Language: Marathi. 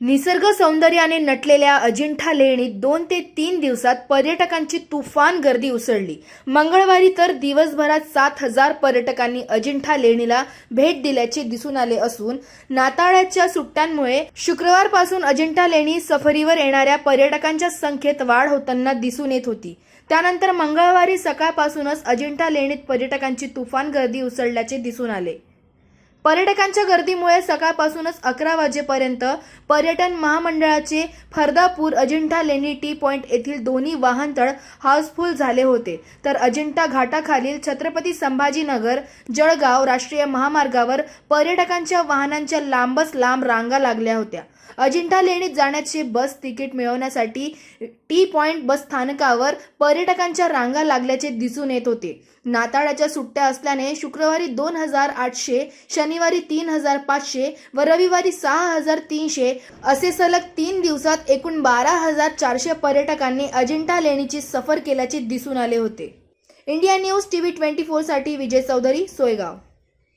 निसर्ग सौंदर्याने नटलेल्या अजिंठा लेणीत दोन ते तीन दिवसात पर्यटकांची तुफान गर्दी उसळली. मंगळवारी तर दिवसभरात सात हजार पर्यटकांनी अजिंठा लेणीला भेट दिल्याचे दिसून आले असून नाताळाच्या सुट्ट्यांमुळे शुक्रवारपासून अजिंठा लेणी सफरीवर येणाऱ्या पर्यटकांच्या संख्येत वाढ होताना दिसून येत होती. त्यानंतर मंगळवारी सकाळपासूनच अजिंठा लेणीत पर्यटकांची तुफान गर्दी उसळल्याचे दिसून आले. पर्यटकांच्या गर्दीमुळे सकाळपासूनच अकरा वाजेपर्यंत पर्यटन महामंडळाचे फरदापूर अजिंठा लेणी टी पॉइंट येथील दोन्ही वाहनतळ हाऊसफुल झाले होते. तर अजिंठा घाटाखालील छत्रपती संभाजीनगर जळगाव राष्ट्रीय महामार्गावर पर्यटकांच्या वाहनांच्या लांबच लांब रांगा लागल्या होत्या. अजिंठा लेणीत जाण्याचे बस तिकीट मिळवण्यासाठी टी पॉइंट बस स्थानकावर पर्यटकांच्या रांगा लागल्याचे दिसून येत होते. नाताळाच्या सुट्ट्या असल्याने शुक्रवारी दोन हजार आठशे शनिवारी तीन हजार पाचशे व रविवारी सहा हजार तीनशे असे सलग तीन दिवसात एकूण बारा हजार चारशे पर्यटकांनी अजिंठा लेणीची सफर केल्याचे दिसून आले होते. इंडिया न्यूज टीव्ही ट्वेंटी फोरसाठी विजय चौधरी सोयगाव.